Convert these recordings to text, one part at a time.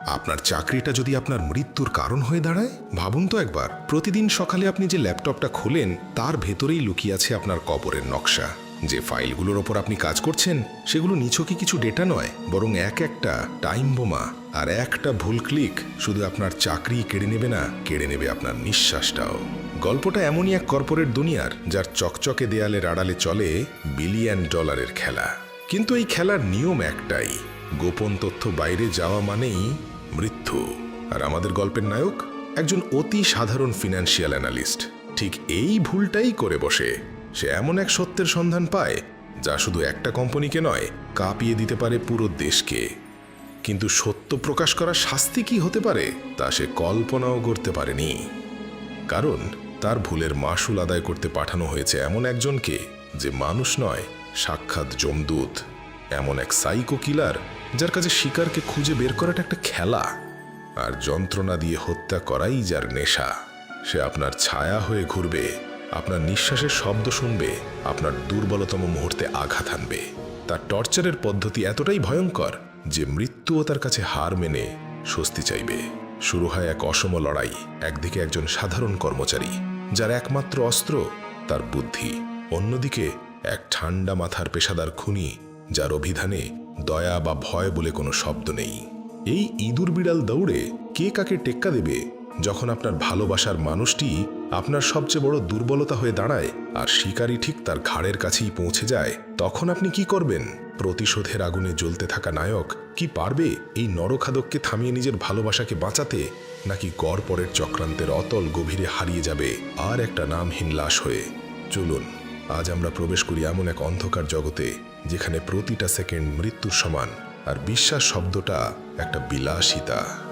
আপনার চাকরিটা যদি আপনার মৃত্যুর কারণ হয়ে দাঁড়ায়, ভাবুন তো একবার। প্রতিদিন সকালে আপনি যে ল্যাপটপটা খোলেন, তার ভেতরেই লুকিয়ে আছে আপনার কবরের নকশা। যে ফাইলগুলোর ওপর আপনি কাজ করছেন, সেগুলো নিছকই কিছু ডেটা নয়, বরং এক একটা টাইম বোমা আর একটা ভুল ক্লিক শুধু আপনার চাকরি কেড়ে নেবে না, কেড়ে নেবে আপনার নিঃশ্বাসটাও। গল্পটা এমনই এক কর্পোরেট দুনিয়ার, যার চকচকে দেয়ালের আড়ালে চলে বিলিয়ন ডলারের খেলা। কিন্তু এই খেলার নিয়ম একটাই গোপন তথ্য বাইরে যাওয়া মানেই মৃত্যু। আর আমাদের গল্পের নায়ক একজন অতি সাধারণ ফিনান্সিয়াল অ্যানালিস্ট ঠিক এই ভুলটাই করে বসে। সে এমন এক সত্যের সন্ধান পায়, যা শুধু একটা কোম্পানিকে নয়, কাঁপিয়ে দিতে পারে পুরো দেশকে। কিন্তু সত্য প্রকাশ করা শাস্তি কি হতে পারে, তা সে কল্পনাও করতে পারেনি। কারণ তার ভুলের মাসুল আদায় করতে পাঠানো হয়েছে এমন একজনকে, যে মানুষ নয়, সাক্ষাৎ জমদূত। এমন এক সাইকো কিলার যার কাছে শিকারকে খুঁজে বের করাটা একটা খেলা। আর যন্ত্রণা দিয়ে হত্যা করাই যার নেশা। সে আপনার ছায়া হয়ে ঘুরবে, আপনার নিঃশ্বাসের শব্দ শুনবে, আপনার দুর্বলতম মুহূর্তে আঘাত হানবে। তার টর্চারের পদ্ধতি এতটাই ভয়ঙ্কর যে মৃত্যুও তার কাছে হার মেনে স্বস্তি চাইবে। শুরু হয় এক অসম লড়াই, একদিকে একজন সাধারণ কর্মচারী, যার একমাত্র অস্ত্র তার বুদ্ধি। অন্যদিকে এক ঠান্ডা মাথার পেশাদার খুনি, যার অভিধানে দয়া বা ভয় বলে কোনো শব্দ নেই। এই ইঁদুর বিড়াল দৌড়ে কে কাকে টেক্কা দেবে? যখন আপনার ভালোবাসার মানুষটি আপনার সবচেয়ে বড় দুর্বলতা হয়ে দাঁড়ায় আর শিকারী ঠিক তার ঘাড়ের কাছেই পৌঁছে যায়, তখন আপনি কি করবেন? প্রতিশোধের আগুনে জ্বলতে থাকা নায়ক কি পারবে এই নরখাদককে থামিয়ে নিজের ভালোবাসাকে বাঁচাতে? নাকি গড়পরের চক্রান্তের অতল গভীরে হারিয়ে যাবে আর একটা নামহীন লাশ হয়ে? চলুন, আজ আমরা প্রবেশ করি এমন এক অন্ধকার জগতে যেখানে প্রতিটা সেকেন্ড মৃত্যুর সমান আর বিশ্বাস শব্দটা একটা বিলাসিতা।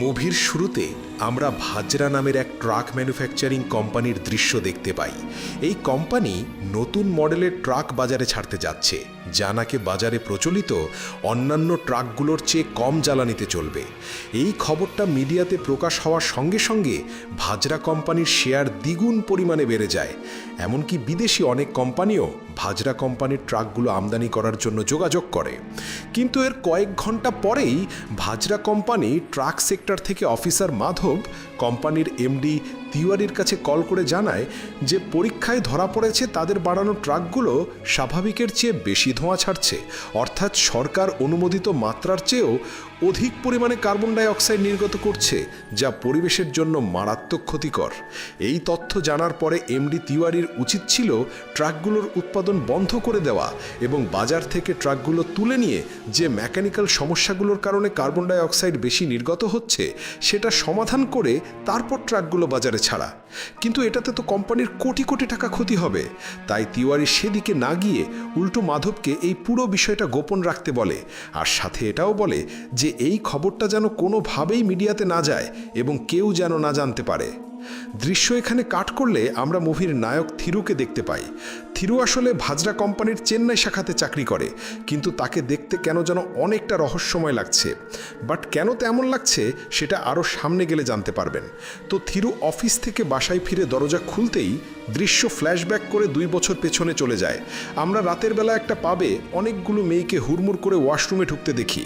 মুভির শুরুতে আমরা ভাজরা নামের এক ট্রাক ম্যানুফ্যাকচারিং কোম্পানির দৃশ্য দেখতে পাই। এই কোম্পানি নতুন মডেলের ট্রাক বাজারে ছাড়তে যাচ্ছে, যা নাকি বাজারে প্রচলিত অন্যান্য ট্রাকগুলোর চেয়ে কম জ্বালানিতে চলবে। এই খবরটা মিডিয়াতে প্রকাশ হওয়ার সঙ্গে সঙ্গে ভাজরা কোম্পানির শেয়ার দ্বিগুণ পরিমাণে বেড়ে যায়। এমনকি বিদেশি অনেক কোম্পানিও ভাজরা কোম্পানির ট্রাকগুলো আমদানি করার জন্য যোগাযোগ করে। কিন্তু এর কয়েক ঘণ্টা পরেই ভাজরা কোম্পানি ট্রাক সেক্টর থেকে অফিসার মাধব, কোম্পানির এমডি তিওয়ারির কাছে কল করে জানায় যে পরীক্ষায় ধরা পড়েছে তাদের বাড়ানো ট্রাকগুলো স্বাভাবিকের চেয়ে বেশি ধোঁয়া ছাড়ছে। অর্থাৎ সরকার অনুমোদিত মাত্রার চেয়েও অধিক পরিমাণে কার্বন ডাই অক্সাইড নির্গত করছে, যা পরিবেশের জন্য মারাত্মক ক্ষতিকর। এই তথ্য জানার পরে এমডি তিওয়ারির উচিত ছিল ট্রাকগুলোর উৎপাদন বন্ধ করে দেওয়া এবং বাজার থেকে ট্রাকগুলো তুলে নিয়ে যে মেকানিক্যাল সমস্যাগুলোর কারণে কার্বন ডাই অক্সাইড বেশি নির্গত হচ্ছে, সেটা সমাধান করে তারপর ট্রাকগুলো বাজারে ছাড়া। কিন্তু এটাতে তো কোম্পানির কোটি কোটি টাকা ক্ষতি হবে। তাই তিওয়ারি সেদিকে না গিয়ে উল্টো মাধবকে এই পুরো বিষয়টা গোপন রাখতে বলে। আর সাথে এটাও বলে যে এই খবরটা যেন কোনোভাবেই মিডিয়াতে না যায় এবং কেউ যেন না জানতে পারে। দৃশ্য এখানে কাট করলে আমরা মুভির নায়ক থিরুকে দেখতে পাই। থিরু আসলে ভাজরা কোম্পানির চেন্নাই শাখাতে চাকরি করে, কিন্তু তাকে দেখতে কেন যেন অনেকটা রহস্যময় লাগছে। বাট কেন তেমন লাগছে সেটা আরও সামনে গেলে জানতে পারবেন। তো থিরু অফিস থেকে বাসায় ফিরে দরজা খুলতেই দৃশ্য ফ্ল্যাশব্যাক করে দুই বছর পেছনে চলে যায়। আমরা রাতের বেলা একটা পাবে অনেকগুলো মেয়েকে হুড়মুড় করে ওয়াশরুমে ঢুকতে দেখি।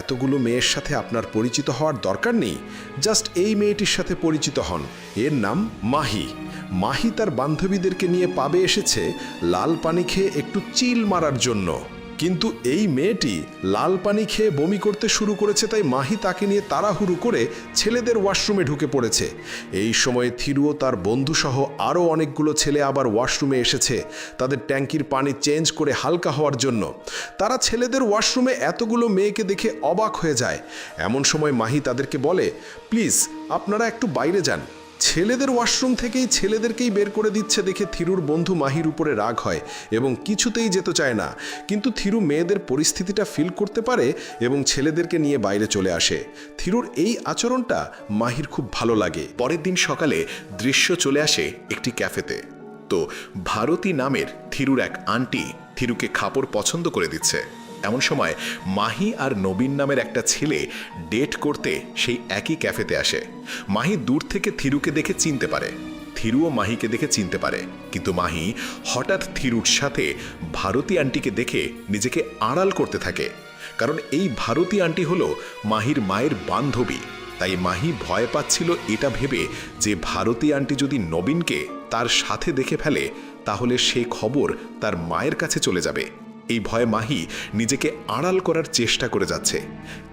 এতগুলো মেয়ের সাথে আপনার পরিচিত হওয়ার দরকার নেই? জাস্ট এই মেয়েটির সাথে পরিচিত হন। এর নাম মাহি। মাহি তার বান্ধবীদেরকে নিয়ে পাবে এসেছে লাল পানি খেয়ে একটু চিল মারার জন্য। কিন্তু এই মেয়েটি লাল পানি খেয়ে বমি করতে শুরু করেছে তাই মাহি তাকে নিয়ে তাড়াহুড়ো করে ছেলেদের ওয়াশরুমে ঢুকে পড়েছে। এই সময়ে থিরুও তার বন্ধুসহ আরও অনেকগুলো ছেলে আবার ওয়াশরুমে এসেছে। তাদের ট্যাঙ্কির পানি চেঞ্জ করে হালকা হওয়ার জন্য। তারা ছেলেদের ওয়াশরুমে এতগুলো মেয়েকে দেখে অবাক হয়ে যায়। এমন সময় মাহি তাদেরকে বলে, প্লিজ, আপনারা একটু বাইরে যান। ছেলেদের ওয়াশরুম থেকেই ছেলেদেরকেই বের করে দিচ্ছে দেখে থিরুর বন্ধু মাহির উপরে রাগ হয় এবং কিছুতেই যেতে চায় না। কিন্তু থিরু মেয়েদের পরিস্থিতিটা ফিল করতে পারে এবং ছেলেদেরকে নিয়ে বাইরে চলে আসে। থিরুর এই আচরণটা মাহির খুব ভালো লাগে। পরের দিন সকালে দৃশ্য চলে আসে একটি ক্যাফেতে। তো ভারতী নামের থিরুর এক আন্টি থিরুকে খাপড় পছন্দ করে দিচ্ছে। এমন সময় মাহি আর নবীন নামের একটা ছেলে ডেট করতে সেই একই ক্যাফেতে আসে। মাহি দূর থেকে থিরুকে দেখে চিনতে পারে। থিরুও মাহিকে দেখে চিনতে পারে। কিন্তু মাহি হঠাৎ থিরুর সাথে ভারতী আন্টিকে দেখে নিজেকে আড়াল করতে থাকে। কারণ এই ভারতী আন্টি হলো মাহির মায়ের বান্ধবী। তাই মাহি ভয় পাচ্ছিল এটা ভেবে যে ভারতী আন্টি যদি নবীনকে তার সাথে দেখে ফেলে, তাহলে সে খবর তার মায়ের কাছে চলে যাবে। এই ভয়ে মাহি নিজেকে আড়াল করার চেষ্টা করে যাচ্ছে।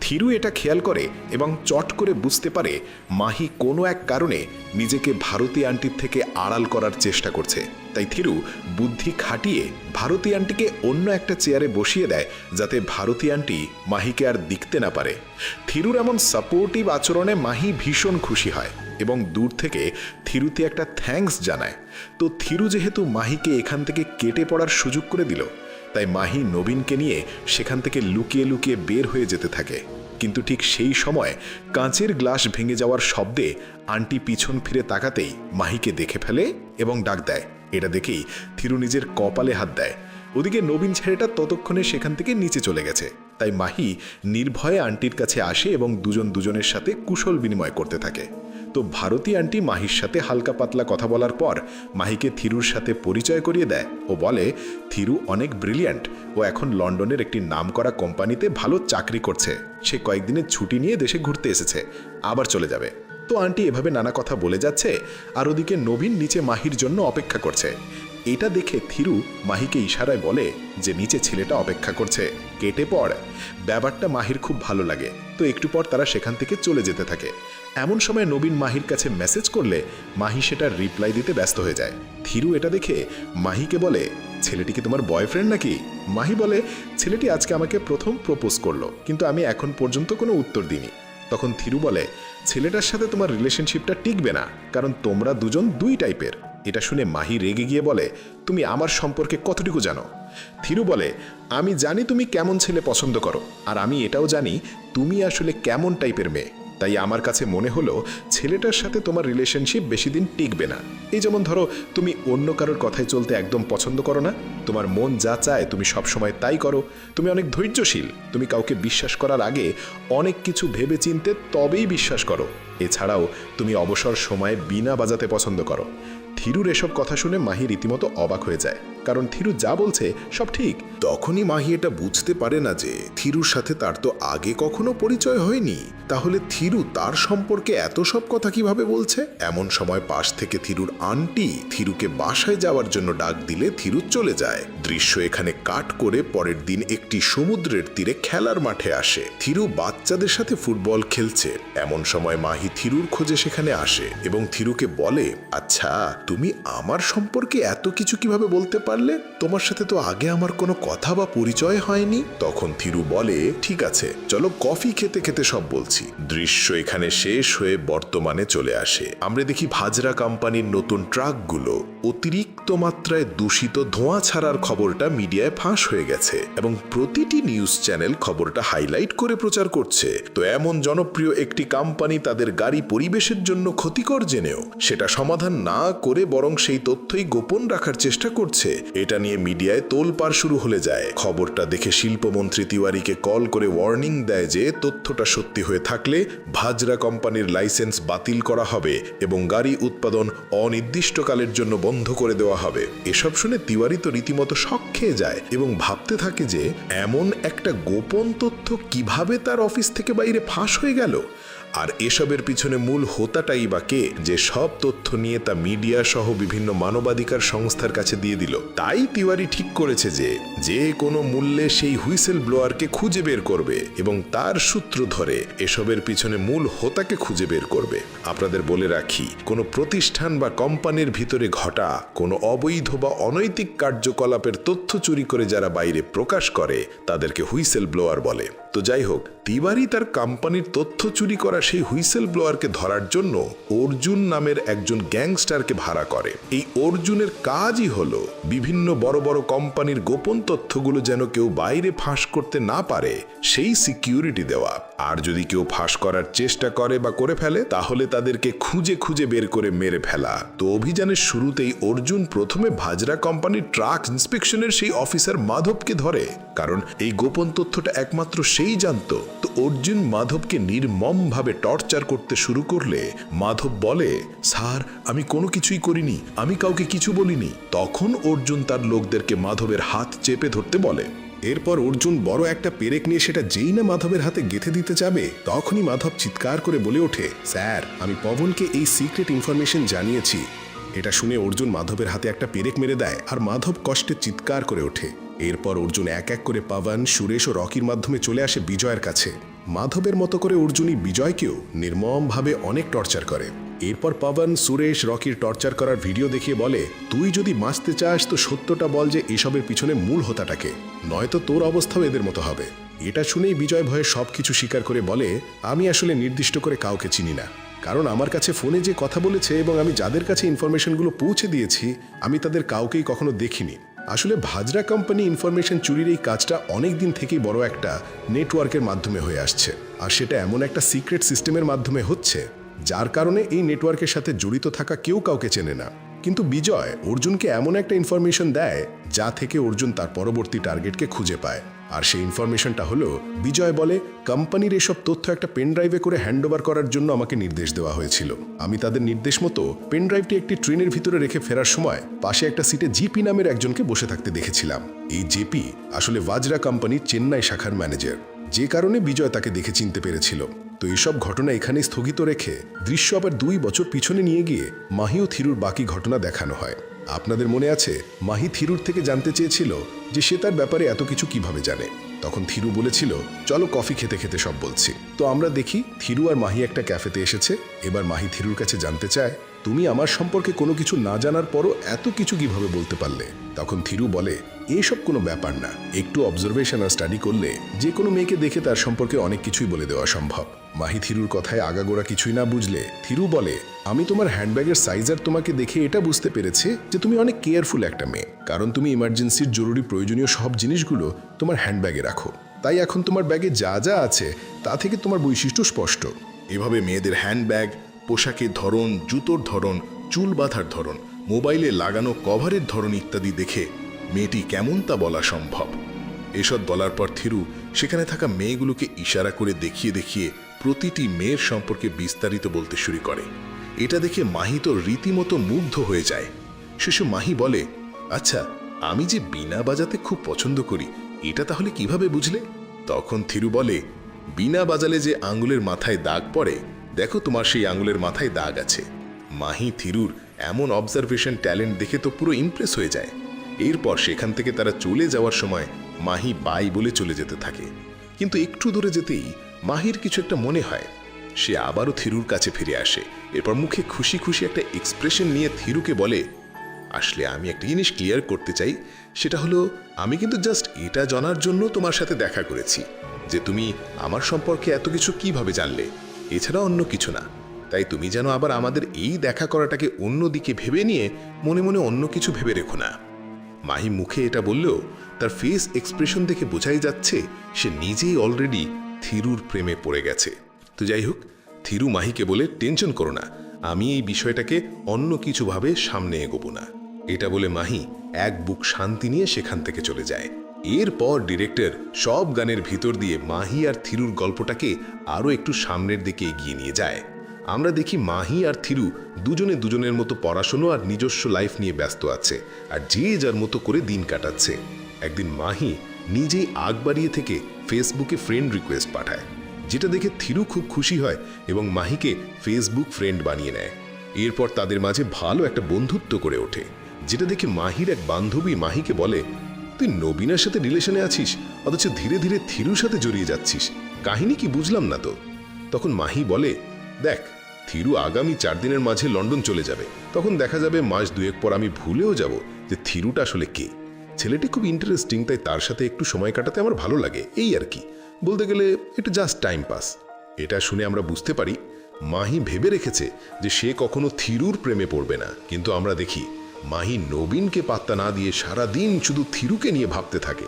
থিরু এটা খেয়াল করে এবং চট করে বুঝতে পারে মাহি কোনো এক কারণে নিজেকে ভারতী আন্টির থেকে আড়াল করার চেষ্টা করছে। তাই থিরু বুদ্ধি খাটিয়ে ভারতী আন্টিকে অন্য একটা চেয়ারে বসিয়ে দেয় যাতে ভারতী আন্টি মাহিকে আর দেখতে না পারে। থিরুর এমন সাপোর্টিভ আচরণে মাহি ভীষণ খুশি হয় এবং দূর থেকে থিরুতে একটা থ্যাঙ্কস জানায়। তো থিরু যেহেতু মাহিকে এখান থেকে কেটে পড়ার সুযোগ করে দিল তাই মাহি নবীনকে নিয়ে সেখান থেকে লুকিয়ে লুকিয়ে বের হয়ে যেতে থাকে। কিন্তু ঠিক সেই সময় কাঁচের গ্লাস ভেঙে যাওয়ার শব্দে আন্টি পিছন ফিরে তাকাতেই মাহিকে দেখে ফেলে এবং ডাক দেয়। এটা দেখেই থিরু নিজের কপালে হাত দেয়। ওদিকে নবীন ছেলেটা ততক্ষণে সেখান থেকে নিচে চলে গেছে। তাই মাহি নির্ভয়ে আন্টির কাছে আসে এবং দুজন দুজনের সাথে কুশল বিনিময় করতে থাকে। তো ভারতী আন্টি মাহির সাথে হালকা পাতলা কথা বলার পর মাহিকে থিরুর সাথে পরিচয় করিয়ে দেয় ও বলে, থিরু অনেক ব্রিলিয়ান্ট ও এখন লন্ডনের একটি নামকরা কোম্পানিতে ভালো চাকরি করছে। সে কয়েকদিনের ছুটি নিয়ে দেশে ঘুরতে এসেছে। আবার চলে যাবে। তো আন্টি এভাবে নানা কথা বলে যাচ্ছে আর ওদিকে নবীন নিচে মাহির জন্য অপেক্ষা করছে। এটা দেখে থিরু মাহিকে ইশারায় বলে যে নিচে ছেলেটা অপেক্ষা করছে। কেটে পড়। ব্যাপারটা মাহির খুব ভালো লাগে। তো একটু পর তারা সেখান থেকে চলে যেতে থাকে। এমন সময় নবীন মাহির কাছে মেসেজ করলে মাহি সেটার রিপ্লাই দিতে ব্যস্ত হয়ে যায়। থিরু এটা দেখে মাহিকে বলে, ছেলেটি কি তোমার বয়ফ্রেন্ড নাকি? মাহি বলে, ছেলেটি আজকে আমাকে প্রথম প্রপোজ করল, কিন্তু আমি এখন পর্যন্ত কোনো উত্তর দিইনি। তখন থিরু বলে, ছেলেটার সাথে তোমার রিলেশনশিপটা টিকবে না, কারণ তোমরা দুজন দুই টাইপের এটা শুনে মাহি রেগে গিয়ে বলে, তুমি আমার সম্পর্কে কতটুকু জানো? থিরু বলে, আমি জানি তুমি কেমন ছেলে পছন্দ করো, আর আমি এটাও জানি তুমি আসলে কেমন টাইপের মেয়ে। তাই আমার কাছে মনে হলো ছেলেটার সাথে তোমার রিলেশনশিপ বেশি দিন টিকবে না। এই যেমন ধরো, তুমি অন্য কারোর কথায় চলতে একদম পছন্দ করো না, তোমার মন যা চায় তুমি সবসময় তাই করো, তুমি অনেক ধৈর্যশীল, তুমি কাউকে বিশ্বাস করার আগে অনেক কিছু ভেবে চিনতে তবেই বিশ্বাস করো। এছাড়াও তুমি অবসর সময়ে বিনা বাজাতে পছন্দ করো। থিরুর এসব কথা শুনে মাহি রীতিমতো অবাক হয়ে যায়। কারণ থিরু যা বলছে সব ঠিক। তখনই মাহি এটা বুঝতে পারে না যে থিরুর সাথে তার তো আগে কখনো পরিচয় হয়নি। তাহলে থিরু তার সম্পর্কে এত সব কথা কীভাবে বলছে? এমন সময় পাশ থেকে থিরুর আন্টি থিরুকে বাসায় যাওয়ার জন্য ডাক দিলে থিরু চলে যায়। দৃশ্য এখানে কাট করে পরের দিন একটি সমুদ্রের তীরে খেলার মাঠে আসে। থিরু বাচ্চাদের সাথে ফুটবল খেলছে। এমন সময় মাহি থিরুর খোঁজে সেখানে আসে এবং থিরুকে বলে আচ্ছা তুমি আমার সম্পর্কে এত কিছু কীভাবে বলতে পারলে তোমার সাথে তো আগে আমার কোনো কথা বা পরিচয় হয়নি। তখন থিরু বলে, ঠিক আছে, চলো কফি খেতে খেতে সব বলছি। দৃশ্য এখানে শেষ হয়ে বর্তমানে চলে আসে। আমরা দেখি ভাজরা কোম্পানির নতুন ট্রাকগুলো। অতিরিক্ত মাত্রায় দূষিত ধোঁয়া ছাড়ার খবরটা মিডিয়ায় ফাঁস হয়ে গেছে এবং প্রতিটি নিউজ চ্যানেল খবরটা হাইলাইট করে প্রচার করছে। তো এমন জনপ্রিয় একটি কোম্পানি তাদের গাড়ি পরিবেশের জন্য ক্ষতিকর জেনেও সেটা সমাধান না করে বরং সেই তথ্যই গোপন রাখার চেষ্টা করছে। এটা নিয়ে মিডিয়ায় তোলপাড় শুরু হলে যায়। খবরটা দেখে শিল্পমন্ত্রী তিওয়ারিকে কল করে ওয়ার্নিং দেয় যে তথ্যটা সত্যি হয়ে থাকলে ভাজরা কোম্পানির লাইসেন্স বাতিল করা হবে এবং গাড়ি উৎপাদন অনির্দিষ্টকালের জন্য বন্ধ করে দেওয়া হবে। এসব শুনে তিওয়ারি তো রীতিমতো শখ খেয়ে যায় এবং ভাবতে থাকে যে, এমন একটা গোপন তথ্য কীভাবে তার অফিস থেকে বাইরে ফাঁস হয়ে গেল? আর এসবের পিছনে মূল হোতাটাই বা কে যে সব তথ্য নিয়ে তা মিডিয়া সহ বিভিন্ন মানবাধিকার সংস্থার কাছে দিয়ে দিল। তাই তিওয়ারি ঠিক করেছে যে যে কোনো মূল্যে সেই হুইসেল ব্লোয়ারকে খুঁজে বের করবে এবং তার সূত্র ধরে এসবের পিছনে মূল হোতাকে খুঁজে বের করবে। আপনাদের বলে রাখি, কোনো প্রতিষ্ঠান বা কোম্পানির ভিতরে ঘটা কোনো অবৈধ বা অনৈতিক কার্যকলাপের তথ্য চুরি করে যারা বাইরে প্রকাশ করে, তাদেরকে হুইসেল ব্লোয়ার বলে। তো যাই হোক তিওয়ারি তার কোম্পানির তথ্য চুরি করা সেই হুইসেল ব্লোয়ারকে ধরার জন্য অর্জুন নামের একজন গ্যাংস্টারকে ভাড়া করে। এই অর্জুনের কাজই হলো বিভিন্ন বড় বড় কোম্পানির গোপন তথ্যগুলো যেন কেউ বাইরে ফাঁস করতে না পারে, সেই সিকিউরিটি দেওয়া। আর যদি কেউ ফাঁস করার চেষ্টা করে বা করে ফেলে, তাহলে তাদেরকে খুঁজে খুঁজে বের করে মেরে ফেলা। তো অভিযানের শুরুতেই অর্জুন প্রথমে ভাজরা কোম্পানির ট্রাক ইন্সপেকশনের সেই অফিসার মাধবকে ধরে। কারণ এই গোপন তথ্যটা একমাত্র সেই জানতো, তো অর্জুন মাধবকে নির্মমভাবে টর্চার করতে শুরু করলে মাধব বলে, স্যার, আমি কোনো কিছুই করিনি, আমি কাউকে কিছু বলিনি। তখন অর্জুন তার লোকদেরকে মাধবের হাত চেপে ধরতে বলে। এরপর অর্জুন বড় একটা পেরেক নিয়ে সেটা যেই না মাধবের হাতে গেথে দিতে যাবে, তখনই মাধব চিৎকার করে বলে ওঠে, স্যার, আমি পবনকে এই সিক্রেট ইনফরমেশন জানিয়েছি। এটা শুনে অর্জুন মাধবের হাতে একটা পেরেক মেরে দেয়, আর মাধব কষ্টে চিৎকার করে ওঠে। এরপর অর্জুন এক এক করে পাবন সুরেশ ও রকির মাধ্যমে চলে আসে বিজয়ের কাছে। মাধবের মতো করে অর্জুনই বিজয়কেও নির্মমভাবে অনেক টর্চার করে। এরপর পবন সুরেশ, রকির টর্চার করার ভিডিও দেখিয়ে বলে, তুই যদি বাঁচতে চাস তো সত্যটা বল যে এসবের পিছনে মূল হোতাটাকে। নয়তো তোর অবস্থাও এদের মতো হবে। এটা শুনেই বিজয় ভয়ে সবকিছু স্বীকার করে বলে, আমি আসলে নির্দিষ্ট করে কাউকে চিনি না। কারণ আমার কাছে ফোনে যে কথা বলেছে এবং আমি যাদের কাছে ইনফরমেশনগুলো পৌঁছে দিয়েছি, আমি তাদের কাউকেই কখনো দেখিনি। আসলে ভাজরা কোম্পানি ইনফরমেশন চুরির এই কাজটা অনেক দিন থেকেই বড় একটা নেটওয়ার্কের মাধ্যমে হয়ে আসছে। আর সেটা এমন একটা সিক্রেট সিস্টেমের মাধ্যমে হচ্ছে, যার কারণে এই নেটওয়ার্কের সাথে জড়িত থাকা কেউ কাউকে চেনে না। কিন্তু বিজয়, অর্জুনকে এমন একটা ইনফরমেশন দেয়, যা থেকে অর্জুন তার পরবর্তী টার্গেটকে খুঁজে পায়। আর সেই ইনফরমেশনটা হলো, বিজয় বলে, কোম্পানির এসব তথ্য একটা পেন ড্রাইভে করে হ্যান্ডওভার করার জন্য আমাকে নির্দেশ দেওয়া হয়েছিল। আমি তাদের নির্দেশ মতো পেন ড্রাইভটি একটি ট্রেনের ভিতরে রেখে ফেরার সময় পাশে একটা সিটে জিপি নামের একজনকে বসে থাকতে দেখেছিলাম। এই জেপি আসলে ভাজরা কোম্পানির চেন্নাই শাখার ম্যানেজার যে কারণে বিজয় তাকে দেখে চিনতে পেরেছিল। তো এইসব ঘটনা এখানে স্থগিত রেখে দৃশ্য আবার দুই বছর পিছনে নিয়ে গিয়ে মাহি ও থিরুর বাকি ঘটনা দেখানো হয়। আপনাদের মনে আছে, মাহি থিরুর থেকে জানতে চেয়েছিল যে সে তার ব্যাপারে এত কিছু কীভাবে জানে। তখন থিরু বলেছিল, চলো কফি খেতে খেতে সব বলছি। তো আমরা দেখি, থিরু আর মাহি একটা ক্যাফেতে এসেছে। এবার মাহি থিরুর কাছে জানতে চায়, তুমি আমার সম্পর্কে কোনো কিছু না জানার পরও এত কিছু কীভাবে বলতে পারলে? তখন থিরু বলে এসব কোনো ব্যাপার না। একটু অবজারভেশন আর স্টাডি করলে যে কোনো মেয়েকে দেখে তার সম্পর্কে অনেক কিছুই বলে দেওয়া সম্ভব। মাহি থিরুর কথায় আগাগোড়া কিছুই না বুঝলে থিরু বলে, আমি তোমার হ্যান্ডব্যাগের সাইজ আর তোমাকে দেখে এটা বুঝতে পেরেছে যে তুমি অনেক কেয়ারফুল একটা মেয়ে। কারণ তুমি ইমার্জেন্সির জরুরি প্রয়োজনীয় সব জিনিসগুলো তোমার হ্যান্ডব্যাগে রাখো। তাই এখন তোমার ব্যাগে যা যা আছে তা থেকে তোমার বৈশিষ্ট্য স্পষ্ট। এভাবে মেয়েদের হ্যান্ডব্যাগ পোশাকের ধরন, জুতোর ধরন, চুল বাঁধার ধরন, মোবাইলে লাগানো কভারের ধরন ইত্যাদি দেখে মেয়েটি কেমন তা বলা সম্ভব। এসব বলার পর থিরু সেখানে থাকা মেয়েগুলোকে ইশারা করে দেখিয়ে দেখিয়ে প্রতিটি মেয়ের সম্পর্কে বিস্তারিত বলতে শুরু করে। এটা দেখে মাহি তো রীতিমতো মুগ্ধ হয়ে যায়। শিশু মাহি বলে আচ্ছা আমি যে বিনা বাজাতে খুব পছন্দ করি, এটা তাহলে কীভাবে বুঝলে? তখন থিরু বলে বিনা বাজালে যে আঙ্গুলের মাথায় দাগ পড়ে, দেখো তোমার সেই আঙ্গুলের মাথায় দাগ আছে। মাহি থিরুর এমন অবজারভেশন ট্যালেন্ট দেখে তো পুরো ইমপ্রেস হয়ে যায়। এরপর সেখান থেকে তারা চলে যাওয়ার সময় মাহি বাই বলে চলে যেতে থাকে। কিন্তু একটু দূরে যেতেই মাহির কিছু একটা মনে হয়। সে আবারও থিরুর কাছে ফিরে আসে। এরপর মুখে খুশি খুশি একটা এক্সপ্রেশন নিয়ে থিরুকে বলে, আসলে আমি একটা জিনিস ক্লিয়ার করতে চাই। সেটা হলো, আমি কিন্তু জাস্ট এটা জানার জন্য তোমার সাথে দেখা করেছি, যে তুমি আমার সম্পর্কে এত কিছু কীভাবে জানলে? এছাড়া অন্য কিছু না। তাই তুমি যেন আবার আমাদের এই দেখা করাটাকে অন্য দিকে ভেবে নিয়ে মনে মনে অন্য কিছু ভেবে রেখো না। মাহি মুখে এটা বললেও তার ফেস এক্সপ্রেশন দেখে বোঝাই যাচ্ছে সে নিজেই অলরেডি থিরুর প্রেমে পড়ে গেছে। তো যাই হোক, থিরু মাহিকে বলে টেনশন করো না, আমি এই বিষয়টাকে অন্য কিছুভাবে সামনে এগোবো না। এটা বলে মাহি এক বুক শান্তি নিয়ে সেখান থেকে চলে যায়। এরপর ডিরেক্টর সব গানের ভিতর দিয়ে মাহি আর থিরুর গল্পটাকে আরও একটু সামনের দিকে এগিয়ে নিয়ে যায়। আমরা দেখি মাহি আর থিরু দুজনে দুজনের মতো পড়াশুনো আর নিজস্ব লাইফ নিয়ে ব্যস্ত আছে, আর যে যার মতো করে দিন কাটাচ্ছে। একদিন মাহি নিজেই আগ বাড়িয়ে থেকে ফেসবুকে ফ্রেন্ড রিকোয়েস্ট পাঠায়, যেটা দেখে থিরু খুব খুশি হয় এবং মাহিকে ফেসবুক ফ্রেন্ড বানিয়ে নেয়। এরপর তাদের মাঝে ভালো একটা বন্ধুত্ব করে ওঠে, যেটা দেখে মাহির এক বান্ধবী মাহিকে বলে, তুই নবীনের সাথে রিলেশনে আছিস? অথচ ধীরে ধীরে থিরুর সাথে জড়িয়ে যাচ্ছিস। কাহিনী কি বুঝলাম না তো? তখন মাহি বলে, দেখ থিরু আগামী চার দিনের মাঝে লন্ডন চলে যাবে। তখন দেখা যাবে মাস দুয়েক পর আমি ভুলেও যাব যে থিরুটা আসলে কে। ছেলেটি খুব ইন্টারেস্টিং তাই তার সাথে একটু সময় কাটাতে আমার ভালো লাগে, এই আর কি। বলতে গেলে একটু জাস্ট টাইম পাস এটা শুনে আমরা বুঝতে পারি, মাহি ভেবে রেখেছে যে সে কখনো থিরুর প্রেমে পড়বে না। কিন্তু আমরা দেখি, মাহি নবীনকে পাত্তা না দিয়ে সারা দিন শুধু থিরুকে নিয়ে ভাবতে থাকে।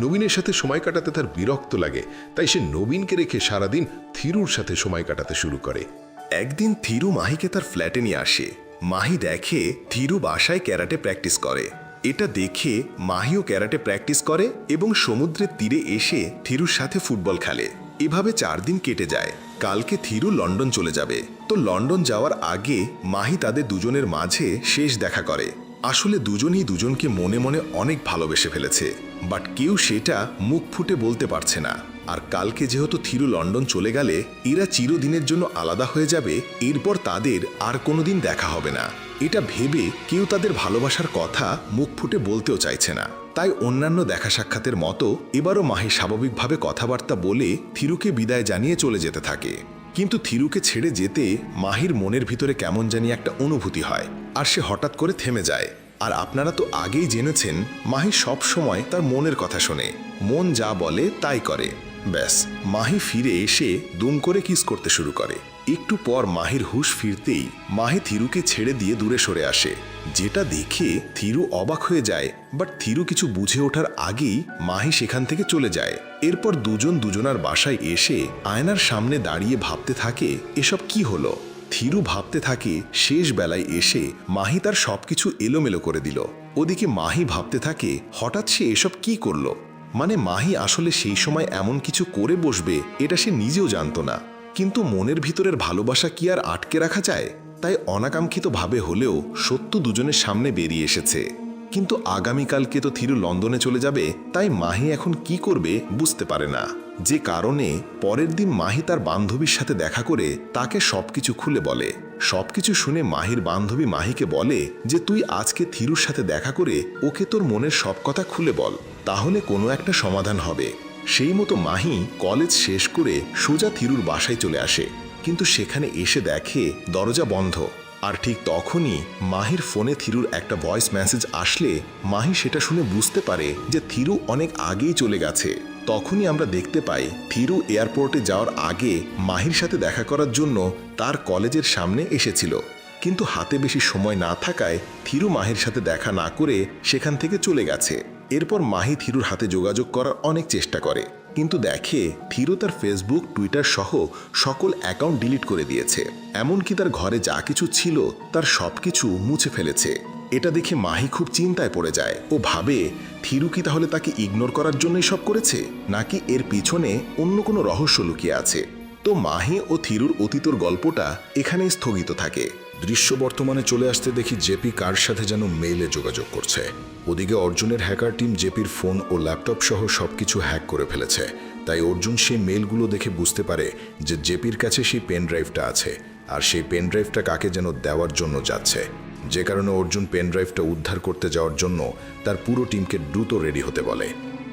নবীনের সাথে সময় কাটাতে তার বিরক্ত লাগে, তাই সে নবীনকে রেখে সারাদিন থিরুর সাথে সময় কাটাতে শুরু করে। একদিন থিরু মাহিকে তার ফ্ল্যাটে নিয়ে আসে। মাহি দেখে থিরু বাসায় ক্যারাটে প্র্যাকটিস করে। এটা দেখে মাহিও ক্যারাটে প্র্যাকটিস করে এবং সমুদ্রের তীরে এসে থিরুর সাথে ফুটবল খেলে। এভাবে চার দিন কেটে যায়। কালকে থিরু লন্ডন চলে যাবে। তো লন্ডন যাওয়ার আগে মাহি তাদের দুজনের মাঝে শেষ দেখা করে। আসলে দুজনই দুজনকে মনে মনে অনেক ভালোবেসে ফেলেছে। বাট কেউ সেটা মুখ ফুটে বলতে পারছে না। আর কালকে যেহেতু থিরু লন্ডন চলে গেলে, এরা চিরদিনের জন্য আলাদা হয়ে যাবে, এরপর তাদের আর কোনোদিন দেখা হবে না। এটা ভেবে কেউ তাদের ভালোবাসার কথা মুখ ফুটে বলতেও চাইছে না। তাই অন্যান্য দেখা সাক্ষাতের মতো এবারও মাহি স্বাভাবিকভাবে কথাবার্তা বলে থিরুকে বিদায় জানিয়ে চলে যেতে থাকে। কিন্তু থিরুকে ছেড়ে যেতে মাহির মনের ভিতরে কেমন জানি একটা অনুভূতি হয়, আর সে হঠাৎ করে থেমে যায়। আর আপনারা তো আগেই জেনেছেন, মাহি সব সময় তার মনের কথা শোনে, মন যা বলে তাই করে। ব্যাস, মাহি ফিরে এসে দুম করে কিস করতে শুরু করে। একটু পর মাহির হুশ ফিরতেই মাহি থিরুকে ছেড়ে দিয়ে দূরে সরে আসে। যেটা দেখে থিরু অবাক হয়ে যায় বাট থিরু কিছু বুঝে ওঠার আগেই মাহি সেখান থেকে চলে যায়। এরপর দুজন দুজনার বাসায় এসে আয়নার সামনে দাঁড়িয়ে ভাবতে থাকে, এসব কি হলো? থিরু ভাবতে থাকে, শেষ বেলায় এসে মাহি তার সবকিছু এলোমেলো করে দিল। ওদিকে মাহি ভাবতে থাকে, হঠাৎ সে এসব কি করল? মানে মাহি আসলে সেই সময় এমন কিছু করে বসবে, এটা সে নিজেও জানত না। কিন্তু মনের ভিতরের ভালোবাসা কি আর আটকে রাখা যায়? তাই অনাকাঙ্ক্ষিতভাবে হলেও সত্য দুজনের সামনে বেরিয়ে এসেছে। কিন্তু আগামীকালকে তো থিরু লন্ডনে চলে যাবে, তাই মাহি এখন কি করবে বুঝতে পারে না। যে কারণে পরের দিন মাহি তার বান্ধবীর সাথে দেখা করে তাকে সবকিছু খুলে বলে। সবকিছু শুনে মাহির বান্ধবী মাহিকে বলে যে, তুই আজকে থিরুর সাথে দেখা করে ওকে তোর মনের সব কথা খুলে বল। তাহলে কোনো একটা সমাধান হবে। সেই মতো মাহি কলেজ শেষ করে সোজা থিরুর বাসায় চলে আসে। কিন্তু সেখানে এসে দেখে দরজা বন্ধ। আর ঠিক তখনই মাহির ফোনে থিরুর একটা ভয়েস মেসেজ আসলে মাহি সেটা শুনে বুঝতে পারে যে থিরু অনেক আগেই চলে গেছে। তখনই আমরা দেখতে পাই থিরু এয়ারপোর্টে যাওয়ার আগে মাহির সাথে দেখা করার জন্য তার কলেজের সামনে এসেছিল। কিন্তু হাতে বেশি সময় না থাকায় থিরু মাহির সাথে দেখা না করে সেখান থেকে চলে গেছে। এরপর মাহি থিরুর হাতে যোগাযোগ করার অনেক চেষ্টা করে। কিন্তু দেখে, থিরু তার ফেসবুক টুইটার সহ সকল অ্যাকাউন্ট ডিলিট করে দিয়েছে। এমনকি তার ঘরে যা কিছু ছিল, তার সব কিছু মুছে ফেলেছে। এটা দেখে মাহি খুব চিন্তায় পড়ে যায়। ও ভাবে, থিরু কি তাহলে তাকে ইগনোর করার জন্যই সব করেছে? নাকি এর পিছনে অন্য কোনো রহস্য লুকিয়ে আছে? তো মাহি ও থিরুর অতীতর গল্পটা এখানেই স্থগিত থাকে। দৃশ্য বর্তমানে চলে আসতে দেখি জেপি কার সাথে যেন মেইলে যোগাযোগ করছে। ওদিকে অর্জুনের হ্যাকার টিম জেপির ফোন ও ল্যাপটপ সহ সবকিছু হ্যাক করে ফেলেছে। তাই অর্জুন সেই মেইলগুলো দেখে বুঝতে পারে যে জেপির কাছে সেই পেন ড্রাইভটা আছে আর সেই পেন ড্রাইভটা কাকে যেন দেওয়ার জন্য যাচ্ছে। যে কারণে অর্জুন পেন ড্রাইভটা উদ্ধার করতে যাওয়ার জন্য তার পুরো টিমকে দ্রুত রেডি হতে বলে।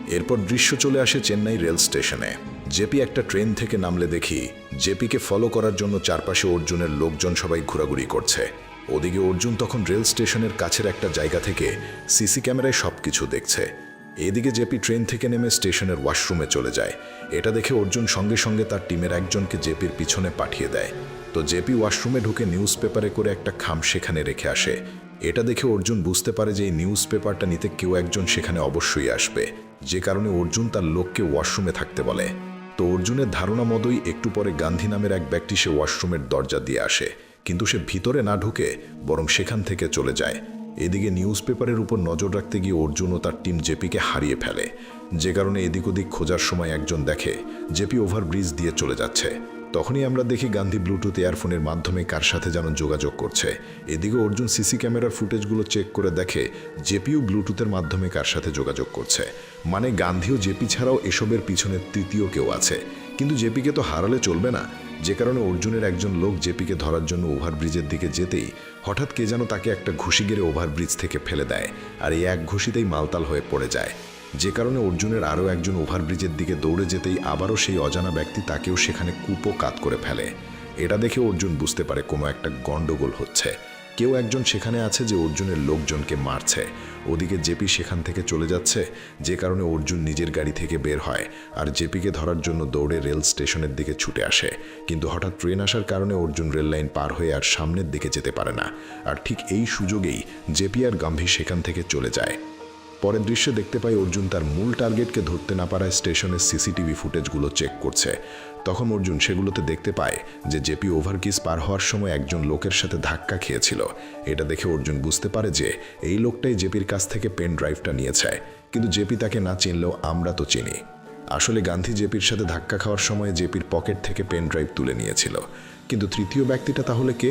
এরপর দৃশ্য চলে আসে চেন্নাই রেল স্টেশনে। জেপি একটা ট্রেন থেকে নামলে দেখি জেপিকে ফলো করার জন্য চারপাশে অর্জুনের লোকজন সবাই ঘোরাঘুরি করছে। ওদিকে অর্জুন তখন রেল স্টেশনের কাছের একটা জায়গা থেকে সিসি ক্যামেরায় সব কিছু দেখছে। এদিকে জেপি ট্রেন থেকে নেমে স্টেশনের ওয়াশরুমে চলে যায়। এটা দেখে অর্জুন সঙ্গে সঙ্গে তার টিমের একজনকে জেপির পিছনে পাঠিয়ে দেয়। তো জেপি ওয়াশরুমে ঢুকে নিউজ পেপারে করে একটা খাম সেখানে রেখে আসে। এটা দেখে অর্জুন বুঝতে পারে যে এই নিউজ পেপারটা নিতে কেউ একজন সেখানে অবশ্যই আসবে। যে কারণে অর্জুন তার লোককে ওয়াশরুমে থাকতে বলে। তো অর্জুনের ধারণা মতোই একটু পরে গান্ধী নামের এক ব্যক্তি সে ওয়াশরুমের দরজা দিয়ে আসে। কিন্তু সে ভিতরে না ঢুকে বরং সেখান থেকে চলে যায়। এদিকে নিউজ পেপারের উপর নজর রাখতে গিয়ে অর্জুন ও তার টিম জেপিকে হারিয়ে ফেলে। যে কারণে এদিক ওদিক খোঁজার সময় একজন দেখে জেপি ওভারব্রিজ দিয়ে চলে যাচ্ছে। তখনই আমরা দেখি গান্ধী ব্লুটুথ এয়ারফোনের মাধ্যমে কার সাথে যেন যোগাযোগ করছে। এদিকে অর্জুন সিসি ক্যামেরার ফুটেজগুলো চেক করে দেখে জেপিও ব্লুটুথের মাধ্যমে কার সাথে যোগাযোগ করছে। মানে গান্ধী ও জেপি ছাড়াও এসবের পিছনে তৃতীয় কেউ আছে। কিন্তু জেপিকে তো হারালে চলবে না। যে কারণে অর্জুনের একজন লোক জেপিকে ধরার জন্য ওভারব্রিজের দিকে যেতেই হঠাৎ কে যেন তাকে একটা ঘুষি গেড়ে ওভারব্রিজ থেকে ফেলে দেয় আর এই এক ঘুষিতেই মালতাল হয়ে পড়ে যায়। যে কারণে অর্জুনের আরও একজন ওভারব্রিজের দিকে দৌড়ে যেতেই আবারও সেই অজানা ব্যক্তি তাকেও সেখানে কুপো কাত করে ফেলে। এটা দেখে অর্জুন বুঝতে পারে কোনো একটা গণ্ডগোল হচ্ছে। কেউ একজন সেখানে আছে যে অর্জুনের লোকজনকে মারছে। ওদিকে জেপি সেখান থেকে চলে যাচ্ছে, যে কারণে অর্জুন নিজের গাড়ি থেকে বের হয় আর জেপিকে ধরার জন্য দৌড়ে রেল স্টেশনের দিকে ছুটে আসে। কিন্তু হঠাৎ ট্রেন আসার কারণে অর্জুন রেল লাইন পার হয়ে আর সামনের দিকে যেতে পারে না। আর ঠিক এই সুযোগেই জেপি আর গাম্ভীর সেখান থেকে চলে যায়। পরের দৃশ্যে দেখতে পাই অর্জুন তার মূল টার্গেটকে ধরতে না পারায় স্টেশনের সিসিটিভি ফুটেজগুলো চেক করছে। তখন অর্জুন সেগুলোতে দেখতে পায় যে জেপি ওভারকিস পার হওয়ার সময় একজন লোকের সাথে ধাক্কা খেয়েছিল। এটা দেখে অর্জুন বুঝতে পারে যে এই লোকটাই জেপির কাছ থেকে পেন ড্রাইভটা নিয়েছে। কিন্তু জেপি তাকে না চিনলেও আমরা তো চিনি। আসলে গান্ধী জেপির সাথে ধাক্কা খাওয়ার সময় জেপির পকেট থেকে পেন ড্রাইভ তুলে নিয়েছিল। কিন্তু তৃতীয় ব্যক্তিটা তাহলে কে?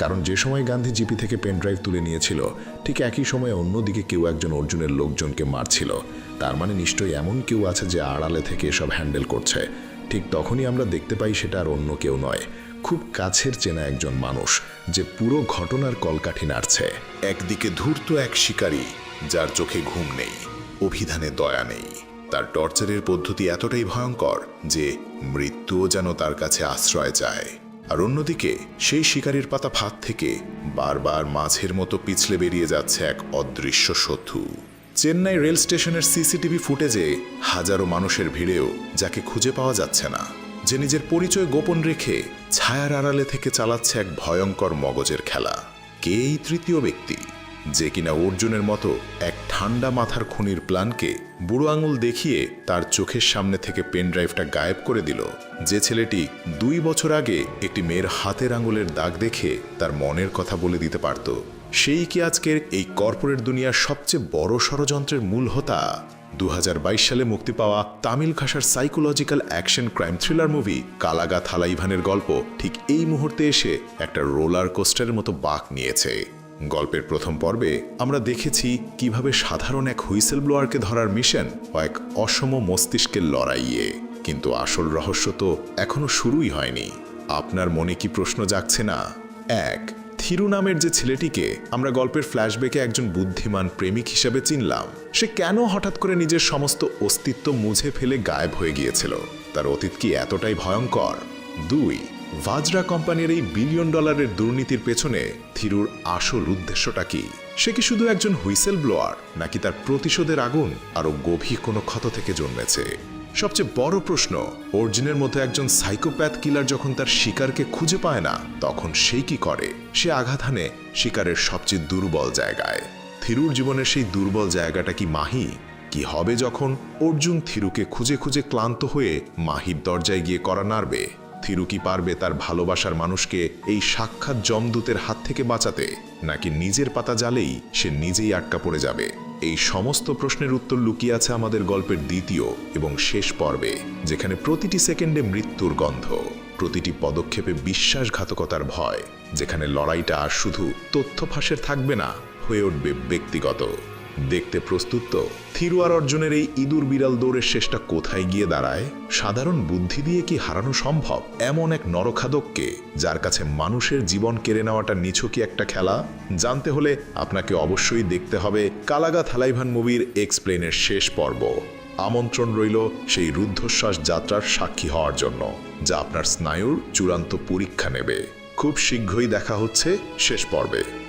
কারণ যে সময় গান্ধী জিপি থেকে পেন ড্রাইভ তুলে নিয়েছিল, ঠিক একই সময়ে অন্যদিকে কেউ একজন অর্জুনের লোকজনকে মারছিল। তার মানে নিশ্চয়ই এমন কেউ আছে যে আড়ালে থেকে এসব হ্যান্ডেল করছে। ঠিক তখনই আমরা দেখতে পাই সেটা আর অন্য কেউ নয়। খুব কাছের চেনা একজন মানুষ, যে পুরো ঘটনার কলকাঠি নাড়ছে। একদিকে ধূর্ত এক শিকারী, যার চোখে ঘুম নেই, অভিধানে দয়া নেই। তার টর্চারের পদ্ধতি এতটাই ভয়ঙ্কর যে মৃত্যুও যেন তার কাছে আশ্রয় চায়। আর অন্যদিকে, সেই শিকারীর পাতা ফাঁদ থেকে বারবার মাছের মতো পিছলে বেরিয়ে যাচ্ছে এক অদৃশ্য শত্রু। চেন্নাই রেল স্টেশনের সিসিটিভি ফুটেজে হাজারো মানুষের ভিড়েও যাকে খুঁজে পাওয়া যাচ্ছে না, যে নিজের পরিচয় গোপন রেখে ছায়ার আড়ালে থেকে চালাচ্ছে এক ভয়ঙ্কর মগজের খেলা। কে এই তৃতীয় ব্যক্তি, যে কিনা অর্জুনের মতো ঠান্ডা মাথার খুনির প্ল্যানকে বুড়ো আঙুল দেখিয়ে তার চোখের সামনে থেকে পেন ড্রাইভটা গায়েব করে দিল। যে ছেলেটি দুই বছর আগে একটি মেয়ের হাতের আঙুলের দাগ দেখে তার মনের কথা বলে দিতে পারত। সেই কি আজকের এই কর্পোরেট দুনিয়ার সবচেয়ে বড় ষড়যন্ত্রের মূল হোতা? দু সালে মুক্তি পাওয়া তামিল ভাষার psychological action crime thriller movie Kalaga থালাইভানের গল্প ঠিক এই মুহূর্তে এসে একটা রোলার কোস্টারের মতো বাঁক নিয়েছে। গল্পের প্রথম পর্বে আমরা দেখেছি কীভাবে সাধারণ এক হুইসেল ব্লোয়ারকে ধরার মিশন এক অসম মস্তিষ্কের লড়াইয়ে। কিন্তু আসল রহস্য তো এখনও শুরুই হয়নি। আপনার মনে কি প্রশ্ন জাগছে না? এক, থিরু নামের যে ছেলেটিকে আমরা গল্পের ফ্ল্যাশব্যাকে একজন বুদ্ধিমান প্রেমিক হিসেবে চিনলাম, সে কেন হঠাৎ করে নিজের সমস্ত অস্তিত্ব মুছে ফেলে গায়েব হয়ে গিয়েছিল? তার অতীত কি এতটাই ভয়ঙ্কর? দুই ভাজরা কোম্পানির এই বিলিয়ন ডলারের দুর্নীতির পেছনে থিরুর আসল উদ্দেশ্যটা কি? সে কি শুধু একজন হুইসেল ব্লোয়ার নাকি তার প্রতিশোধের আগুন আরও গভীর কোনো ক্ষত থেকে জন্মেছে? সবচেয়ে বড় প্রশ্ন, অর্জুনের মতো একজন সাইকোপ্যাথ কিলার যখন তার শিকারকে খুঁজে পায় না, তখন সে কি করে? সে আঘাত হানে শিকারের সবচেয়ে দুর্বল জায়গায়। থিরুর জীবনের সেই দুর্বল জায়গাটা কি মাহি? কি হবে যখন অর্জুন থিরুকে খুঁজে খুঁজে ক্লান্ত হয়ে মাহির দরজায় গিয়ে করা নাড়বে? থিরু কি পারবে তার ভালোবাসার মানুষকে এই সাক্ষাৎ জমদূতের হাত থেকে বাঁচাতে, নাকি নিজের পাতা জালেই সে নিজেই আটকা পড়ে যাবে? এই সমস্ত প্রশ্নের উত্তর লুকিয়ে আছে আমাদের গল্পের দ্বিতীয় এবং শেষ পর্বে, যেখানে প্রতিটি সেকেন্ডে মৃত্যুর গন্ধ, প্রতিটি পদক্ষেপে বিশ্বাসঘাতকতার ভয়, যেখানে লড়াইটা আর শুধু তথ্য ফাঁসের থাকবে না, হয়ে উঠবে ব্যক্তিগত। দেখতে প্রস্তুত তো? থিরু আর অর্জুনের এই ইঁদুর বিড়াল দৌড়ের শেষটা কোথায় গিয়ে দাঁড়ায়? সাধারণ বুদ্ধি দিয়ে কি হারানো সম্ভব? এমন এক নরখাদককে, যার কাছে মানুষের জীবন কেড়ে নেওয়াটা নিছকি একটা খেলা? জানতে হলে আপনাকে অবশ্যই দেখতে হবে কালাগা থালাইভান মুভির এক্সপ্লেনের শেষ পর্ব। আমন্ত্রণ রইল সেই রুদ্ধশ্বাস যাত্রার সাক্ষী হওয়ার জন্য, যা আপনার স্নায়ুর চূড়ান্ত পরীক্ষা নেবে। খুব শীঘ্রই দেখা হচ্ছে শেষ পর্বে।